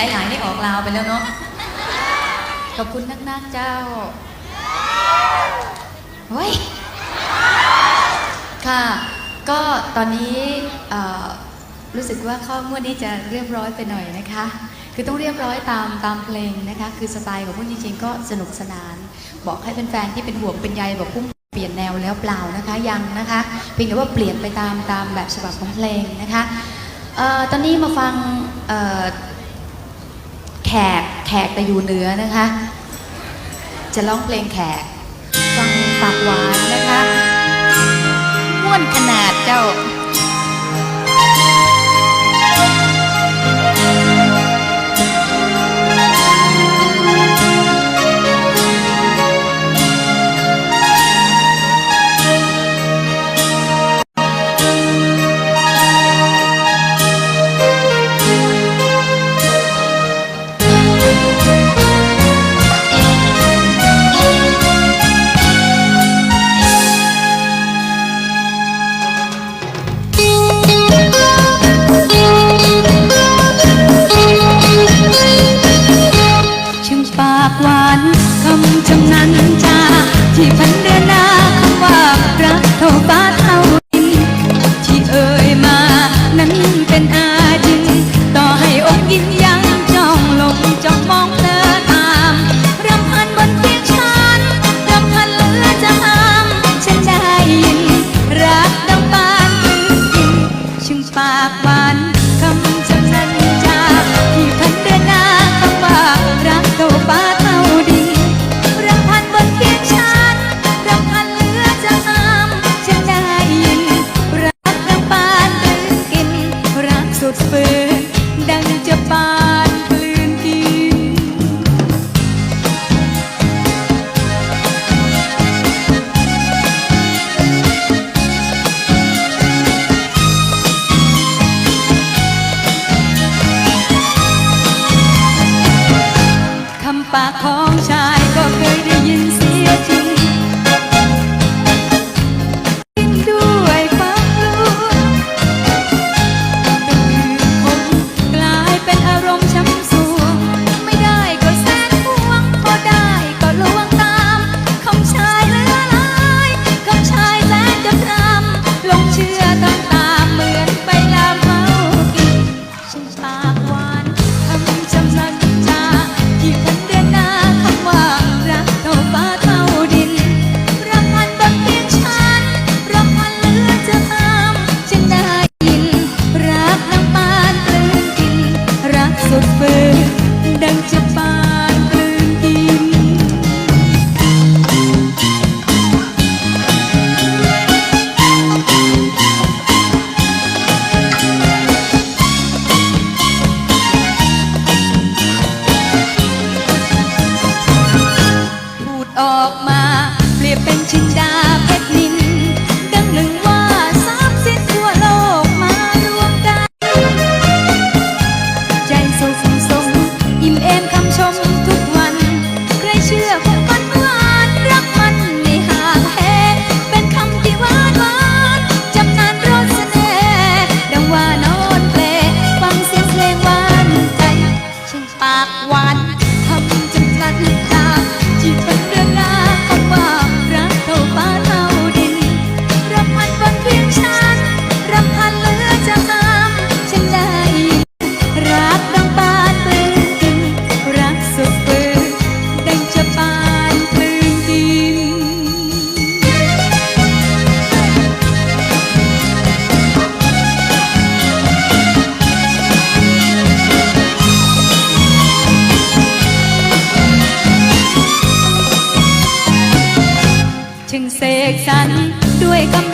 ได้หายนี่ออกลาวไปแล้วเนาะขอบคุณนักๆเจ้าเฮ้ยค่ะ ก็ตอนนี้เอ่อรู้สึกว่าข้องวดนี้จะเรียบร้อยไปหน่อยนะคะ คือต้องเรียบร้อยตามตามเพลงนะคะ คือสไตล์ของพุ่มจริงๆก็สนุกสนาน บอกให้แฟนๆที่เป็นห่วงเป็นใยบอกพุ่มเปลี่ยนแนวแล้วเปล่านะคะยังนะคะเพียงแต่ว่าเปลี่ยนไปตามตามแบบฉบับของเพลงนะคะเอ่อตอนนี้มาฟังเอ่อ แขกแขกแต่อยู่เหนือนะคะ จะร้องเพลงแขกฟังปากหวานนะคะม้วนขนาดเจ้า 把空想 หวานทำจนฉัน de.